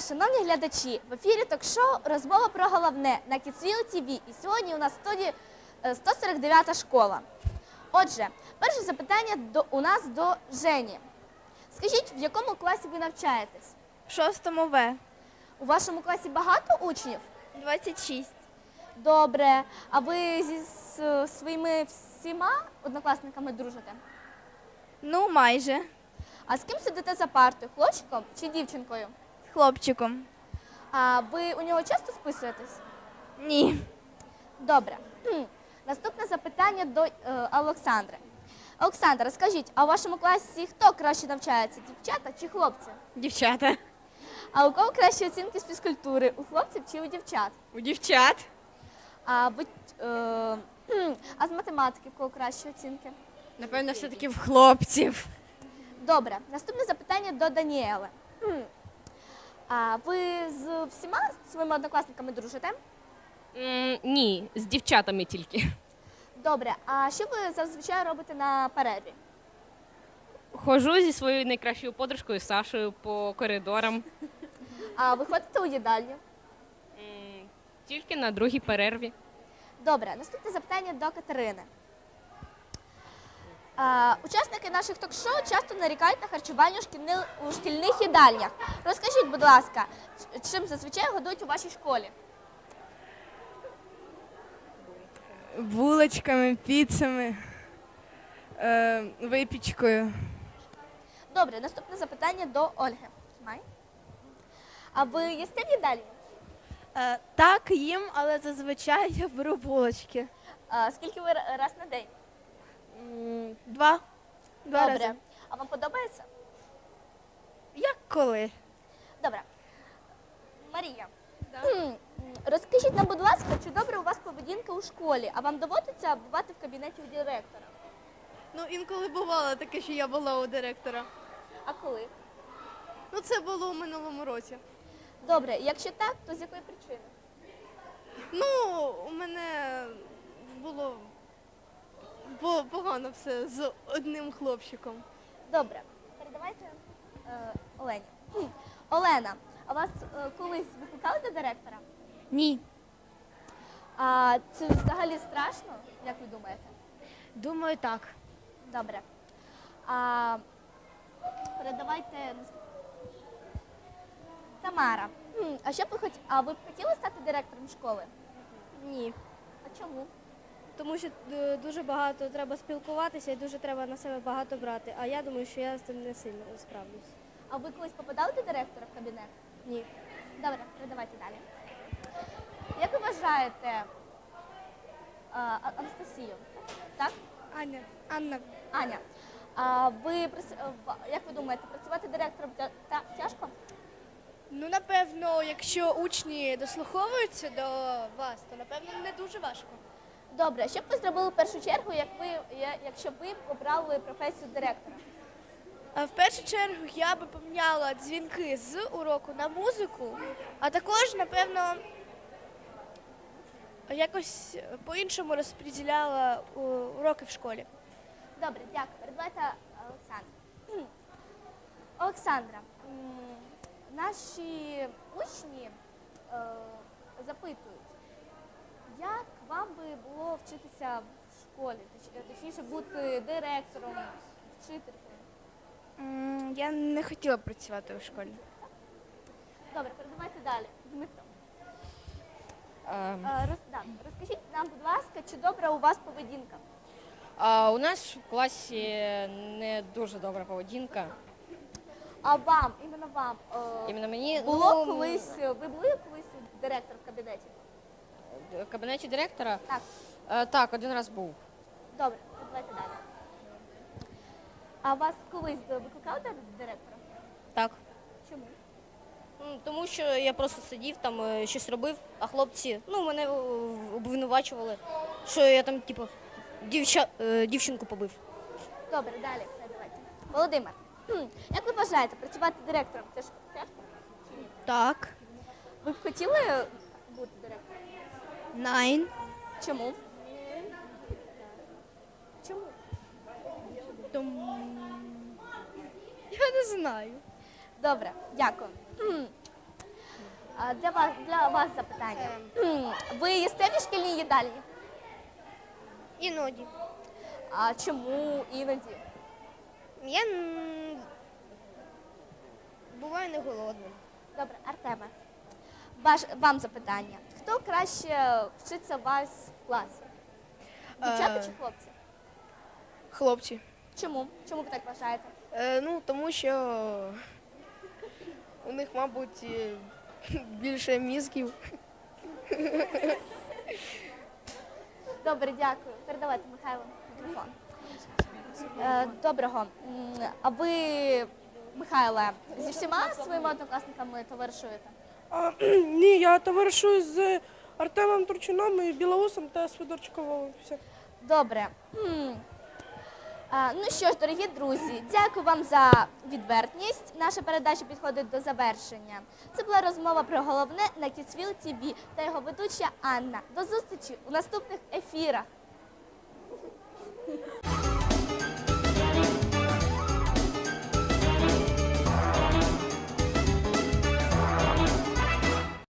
дня, шановні глядачі! В ефірі ток-шоу розмова про головне на Кіцвіл ТВ. І сьогодні у нас в студії е, 149 школа. Отже, перше запитання до, у нас до Жені. Скажіть, в якому класі ви навчаєтесь? В шостому В. У вашому класі багато учнів? 26. Добре. А ви зі с- своїми всіма однокласниками дружите? Ну, майже. А з ким сидите за партою? Хлопчиком чи дівчинкою? Хлопчиком. А ви у нього часто списуєтесь? Ні. Добре. Наступне запитання до е, Олександри. Олександра, скажіть, а у вашому класі хто краще навчається? Дівчата чи хлопці? Дівчата. А у кого кращі оцінки з фізкультури? У хлопців чи у дівчат? У дівчат. А, ви, е, а з математики в кого кращі оцінки? Напевно, все-таки в хлопців. Добре. Наступне запитання до Даніели. А ви з всіма своїми однокласниками дружите? М, ні, з дівчатами тільки. Добре. А що ви зазвичай робите на перерві? Ходжу зі своєю найкращою подружкою Сашою по коридорам. А ви ходите у їдальню? М, Тільки на другій перерві. Добре, наступне запитання до Катерини. А, учасники наших ток-шоу часто нарікають на харчування у, шкільни- у шкільних їдальнях. Розкажіть, будь ласка, чим зазвичай годують у вашій школі? булочками, піцами, е, випічкою. Добре, наступне запитання до Ольги. Тримай. А ви їсте в їдальні? Е, так, їм, але зазвичай я беру булочки. А, скільки ви раз на день? М, Два. Два Добре. рази. А вам подобається? Як коли? Добре. Марія. М, Розкажіть нам, будь ласка, чи добре у вас поведінка у школі, а вам доводиться бувати в кабінеті у директора? Ну, інколи бувало таке, що я була у директора. А коли? Ну, це було у минулому році. Добре, якщо так, то з якої причини? Ну, у мене було бо- погано все з одним хлопчиком. Добре, передавайте е, Олені. Хм. Олена, а вас е, колись викликали до директора? Ні. А це взагалі страшно, як ви думаєте? Думаю, так. Добре. А, передавайте Тамара. Хм, А що б ви хоч... А ви б хотіли стати директором школи? Ні, А чому? Тому що е, дуже багато треба спілкуватися і дуже треба на себе багато брати. А я думаю, що я з цим не сильно справлюсь. А ви колись попадали до директора в кабінет? Ні. Добре, передавайте далі. Як ви вважаєте а, Анастасію? Так? Аня, Анна. Аня, а ви е, як ви думаєте, працювати директором та- тяжко? Ну, напевно, якщо учні дослуховуються до вас, то напевно не дуже важко. Добре, що б ви зробили в першу чергу, як ви, якщо б ви обрали професію директора? В першу чергу я би поміняла дзвінки з уроку на музику, а також, напевно, якось по-іншому розподіляла уроки в школі. Добре, дякую. Передавайте Олександр. Кхм. Олександра, наші учні е, запитують, як вам би було вчитися в школі, точ- точніше бути директором, вчителькою? М, Я не хотіла б працювати у школі. Добре, передавайте далі. Дмитро. Ем, Е, роз, да, розкажіть нам, будь ласка, чи добра у вас поведінка? А у нас в класі не дуже добра поведінка. А вам, іменно вам, е, Іменно мені було ну, колись, ви були колись директор в кабінеті? В кабінеті директора. Так. Е, так, один раз був. Добре, давайте далі. А вас колись викликали до директора? Так. Чому? Ну, Тому що я просто сидів там, е, щось робив, а хлопці ну, мене е, обвинувачували, що я там, типу, дівча, е, дівчинку побив. Добре, далі. Все, давайте. Володимир, хм, як ви вважаєте, працювати директором це ж тяжко? Так. Ви б хотіли бути директором? Найн. Чому? Чому? Я не знаю. Добре, дякую. А, Для вас, для вас запитання. Ви їсте в шкільній їдальні? Іноді. А чому іноді? Я м, буваю не голодним. Добре, Артеме. Ваш, вам запитання. Хто краще вчиться у вас в класі? Дівчата Е. чи хлопці? Хлопці. Чому? Чому ви так вважаєте? Е, ну, тому що у них, мабуть, е, більше мізків. Добре, дякую. Передавайте Михайло мікрофон. Е, Доброго. М, А ви, Михайле, зі всіма своїми однокласниками товаришуєте? А, ні, я товаришую з Артемом Турчином і Білоусом та Свидорчиковою. Все. Добре. А, ну що ж, дорогі друзі, дякую вам за відвертність. Наша передача підходить до завершення. Це була розмова про головне на Кіцвіл ТВ та його ведуча Анна. До зустрічі у наступних ефірах.